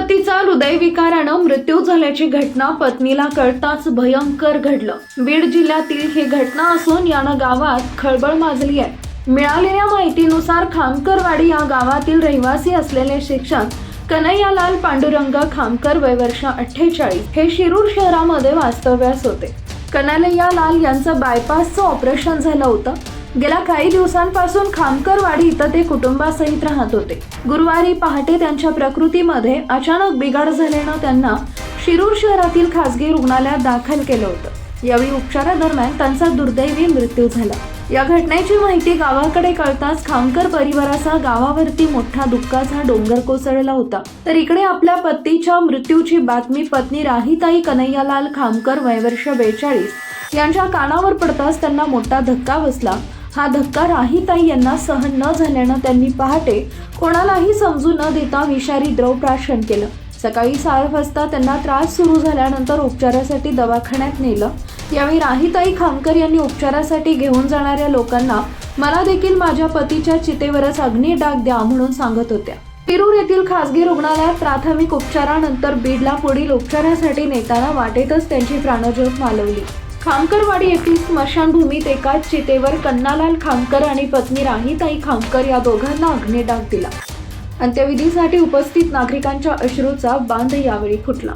पतीचा हृदयविकारानं मृत्यू झाल्याची घटना पत्नीला कळताच भयंकर घडलं. बीड जिल्ह्यातील ही घटना असून यानं गावात खळबळ माजली आहे. मिळालेल्या माहितीनुसार खामकरवाडी या गावातील रहिवासी असलेले शिक्षक कन्हैयालाल पांडुरंग खामकर वय वर्ष अठ्ठेचाळीस हे शिरूर शहरामध्ये वास्तव्यास होते. कन्हैयालाल यांचं बायपासचं ऑपरेशन झालं होतं. गेल्या काही दिवसांपासून खामकरवाडी इथं ते कुटुंबासहित राहत होते. गुरुवारी पहाटे त्यांच्या प्रकृतीमध्ये अचानक बिघाड झाल्यानं त्यांना शिरूर शहरातील खासगी रुग्णालयात दाखल केलं होतं. यावेळी उपचारादरम्यान त्यांचा दुर्दैवी मृत्यू झाला. या घटनेची माहिती गावाकडे कळताच खामकर परिवाराचा गावावरती मोठा दुःखाचा डोंगर कोसळला होता. तर इकडे आपल्या पतीच्या मृत्यूची बातमी पत्नी राहीताई कन्हैयालाल खामकर वयवर्ष बेचाळीस यांच्या कानावर पडताच त्यांना मोठा धक्का बसला हा धक्का राहीताई यांना सहन न झाल्यानं त्यांनी पहाटे कोणालाही समजू न देता विषारी द्रव प्राशन केलं. सकाळी सात वाजता त्यांना त्रास सुरू झाल्यानंतर उपचारासाठी दवाखान्यात नेलं. यावेळी राहीताई खामकर यांनी उपचारासाठी घेऊन जाणाऱ्या लोकांना मला देखील माझ्या पतीच्या चितेवरच अग्नी डाग द्या म्हणून सांगत होत्या. शिरूर येथील खासगी रुग्णालयात प्राथमिक उपचारानंतर बीडला पुढील उपचारासाठी नेताना वाटेतच त्यांची प्राणज्योत मालवली. खामकरवाडी येथील स्मशानभूमीत एकाच चितेवर कन्नालाल खामकर आणि पत्नी राहीताई खामकर या दोघांना अग्निडाग दिला. अंत्यविधीसाठी उपस्थित नागरिकांच्या अश्रूचा बांध यावेळी फुटला.